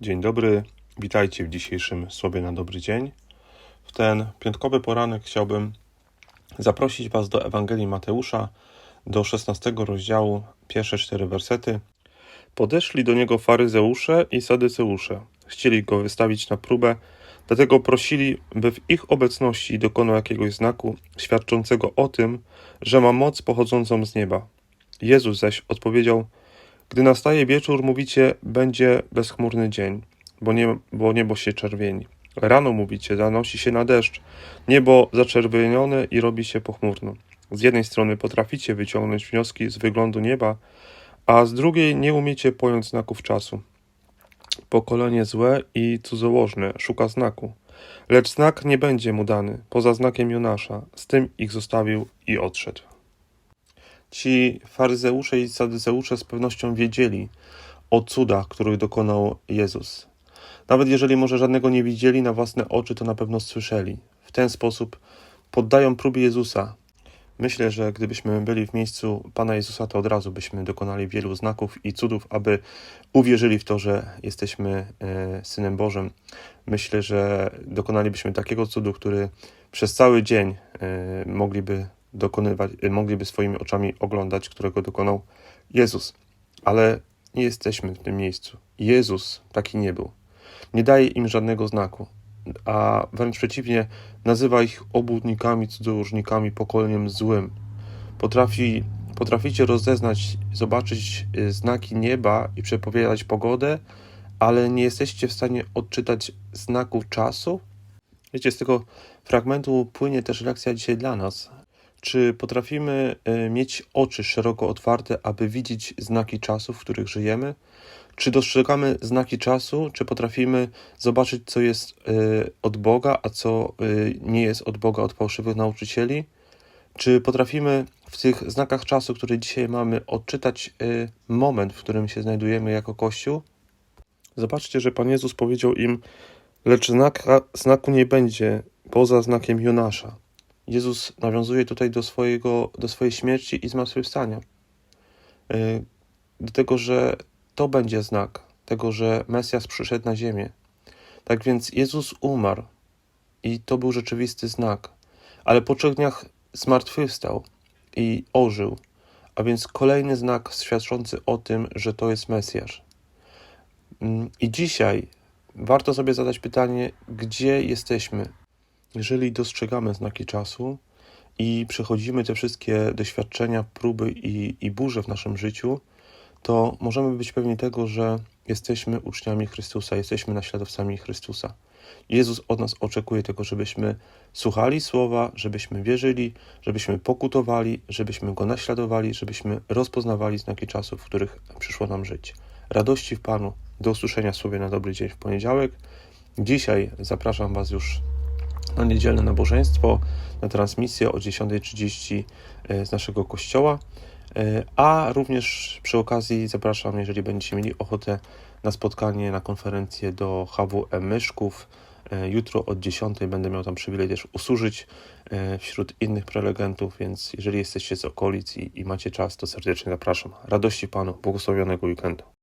Dzień dobry, witajcie w dzisiejszym Słowie na dobry dzień. W ten piątkowy poranek chciałbym zaprosić Was do Ewangelii Mateusza, do 16 rozdziału, pierwsze cztery wersety. Podeszli do niego faryzeusze i sadyceusze. Chcieli go wystawić na próbę, dlatego prosili, by w ich obecności dokonał jakiegoś znaku świadczącego o tym, że ma moc pochodzącą z nieba. Jezus zaś odpowiedział: Gdy nastaje wieczór, mówicie, będzie bezchmurny dzień, bo, nie, bo niebo się czerwieni. Rano mówicie, zanosi się na deszcz, niebo zaczerwienione i robi się pochmurno. Z jednej strony potraficie wyciągnąć wnioski z wyglądu nieba, a z drugiej nie umiecie pojąć znaków czasu. Pokolenie złe i cudzołożne szuka znaku, lecz znak nie będzie mu dany, poza znakiem Jonasza. Z tym ich zostawił i odszedł. Ci faryzeusze i sadyceusze z pewnością wiedzieli o cudach, których dokonał Jezus. Nawet jeżeli może żadnego nie widzieli na własne oczy, to na pewno słyszeli. W ten sposób poddają próbie Jezusa. Myślę, że gdybyśmy byli w miejscu Pana Jezusa, to od razu byśmy dokonali wielu znaków i cudów, aby uwierzyli w to, że jesteśmy e, Synem Bożym. Myślę, że dokonalibyśmy takiego cudu, który przez cały dzień e, mogliby dokonywać, e, mogliby swoimi oczami oglądać, którego dokonał Jezus. Ale nie jesteśmy w tym miejscu. Jezus taki nie był. Nie daje im żadnego znaku, a wręcz przeciwnie, nazywa ich obłudnikami, cudzołożnikami, pokoleniem złym. Potrafi, potraficie rozeznać, zobaczyć y, znaki nieba i przepowiadać pogodę, ale nie jesteście w stanie odczytać znaków czasu? Wiecie, z tego fragmentu płynie też lekcja dzisiaj dla nas. Czy potrafimy y, mieć oczy szeroko otwarte, aby widzieć znaki czasu, w których żyjemy? Czy dostrzegamy znaki czasu? Czy potrafimy zobaczyć, co jest y, od Boga, a co y, nie jest od Boga, od fałszywych nauczycieli? Czy potrafimy w tych znakach czasu, które dzisiaj mamy, odczytać moment, w którym się znajdujemy jako Kościół? Zobaczcie, że Pan Jezus powiedział im, lecz znaka, znaku nie będzie poza znakiem Jonasza. Jezus nawiązuje tutaj do, swojego, do swojej śmierci i zmartwychwstania. Y, do tego, że to będzie znak tego, że Mesjasz przyszedł na ziemię. Tak więc Jezus umarł i to był rzeczywisty znak, ale po trzech dniach zmartwychwstał i ożył, a więc kolejny znak świadczący o tym, że to jest Mesjasz. Mm, I dzisiaj warto sobie zadać pytanie, gdzie jesteśmy, jeżeli dostrzegamy znaki czasu i przechodzimy te wszystkie doświadczenia, próby i, i burze w naszym życiu, to możemy być pewni tego, że jesteśmy uczniami Chrystusa, jesteśmy naśladowcami Chrystusa. Jezus od nas oczekuje tego, żebyśmy słuchali słowa, żebyśmy wierzyli, żebyśmy pokutowali, żebyśmy go naśladowali, żebyśmy rozpoznawali znaki czasów, w których przyszło nam żyć. Radości w Panu. Do usłyszenia słowie na dobry dzień w poniedziałek. Dzisiaj zapraszam Was już na niedzielne nabożeństwo, na transmisję o 10.30 z naszego kościoła. E, A również przy okazji zapraszam, jeżeli będziecie mieli ochotę na spotkanie, na konferencję do HWM Myszków. E, Jutro od 10 będę miał tam przywilej też usłużyć e, wśród innych prelegentów, więc jeżeli jesteście z okolic i, i macie czas, to serdecznie zapraszam. Radości Panu, błogosławionego weekendu.